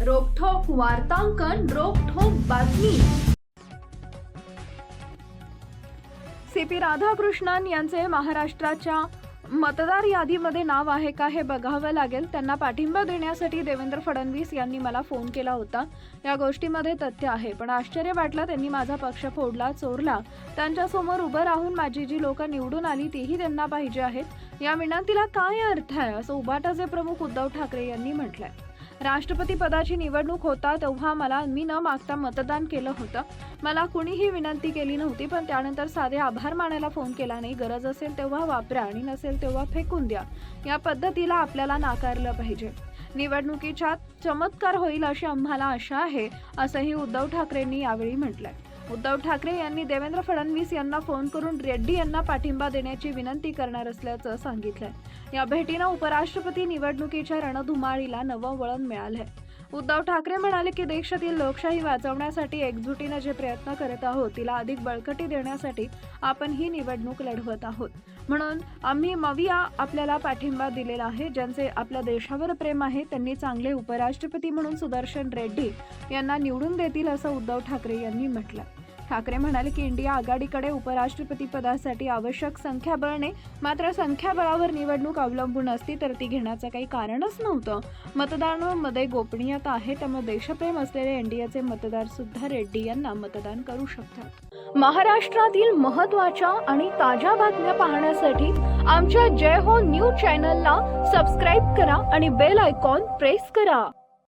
वार्तांकन रोखोक बातमी. C P Radhakrishnan यांचे महाराष्ट्राच्या मतदार यादीमध्ये नाव आहे का हे बघावं लागेल. त्यांना पाठिंबा देण्यासाठी देवेंद्र फडणवीस यांनी मला फोन केला होता. या गोष्टीमध्ये तथ्य आहे. पण आश्चर्य वाटलं त्यांनी माझा पक्ष फोडला चोरला. त्यांच्यासमोर उभं राहून माझी जी लोकं निवडून आली तीही त्यांना पाहिजे आहेत. या विनंतीला काय अर्थ आहे? असं उबाटाचे प्रमुख उद्धव ठाकरे यांनी म्हटलंय. राष्ट्रपती पदाची निवडणूक होता तेव्हा मला मी न मागता मतदान केलं होतं. मला कुणीही विनंती केली नव्हती पण त्यानंतर साधे आभार मानायला फोन केला नाही गरज असेल तेव्हा वापरा आणि नसेल तेव्हा फेकून द्या. या पद्धतीला आपल्याला नाकारलं पाहिजे. निवडणुकीच्या चमत्कार होईल अशी आम्हाला आशा आहे असंही उद्धव ठाकरेंनी यावेळी म्हटलंय. उद्धव ठाकरे यांनी देवेंद्र फडणवीस यांना फोन करून रेड्डी यांना पाठिंबा देण्याची विनंती करणार असल्याचं सांगितलंय. या भेटीनं उपराष्ट्रपती निवडणुकीच्या रणधुमाळीला नवं वळण मिळालंय. उद्धव ठाकरे म्हणाले की देशातील लोकशाही वाचवण्यासाठी एकजुटीनं जे प्रयत्न करत आहोत तिला अधिक बळकटी देण्यासाठी आपण ही निवडणूक लढवत आहोत. म्हणून आम्ही मविया आपल्याला पाठिंबा दिलेला आहे. ज्यांचे आपल्या देशावर प्रेम आहे त्यांनी चांगले उपराष्ट्रपती म्हणून सुदर्शन रेड्डी यांना निवडून देतील असं उद्धव ठाकरे यांनी म्हटलं ठाकरे म्हणाले की इंडिया आघाडीकडे उपराष्ट्रपती पदासाठी आवश्यक संख्याबळने मात्र संख्याबळावर निवडणूक अवलंबून असती तर ती घेण्याचं काही कारणच नव्हतं. मतदानामध्ये गोपनीयता आहे त्यामुळे देशप्रेम असलेले एनडीएचे मतदार सुद्धा रेड्डी यांना मतदान करू शकतात. महाराष्ट्रातील महत्त्वाच्या आणि ताज्या बातम्या पाहण्यासाठी आमच्या जय हो न्यूज चॅनलला सबस्क्राईब करा आणि बेल आयकॉन प्रेस करा.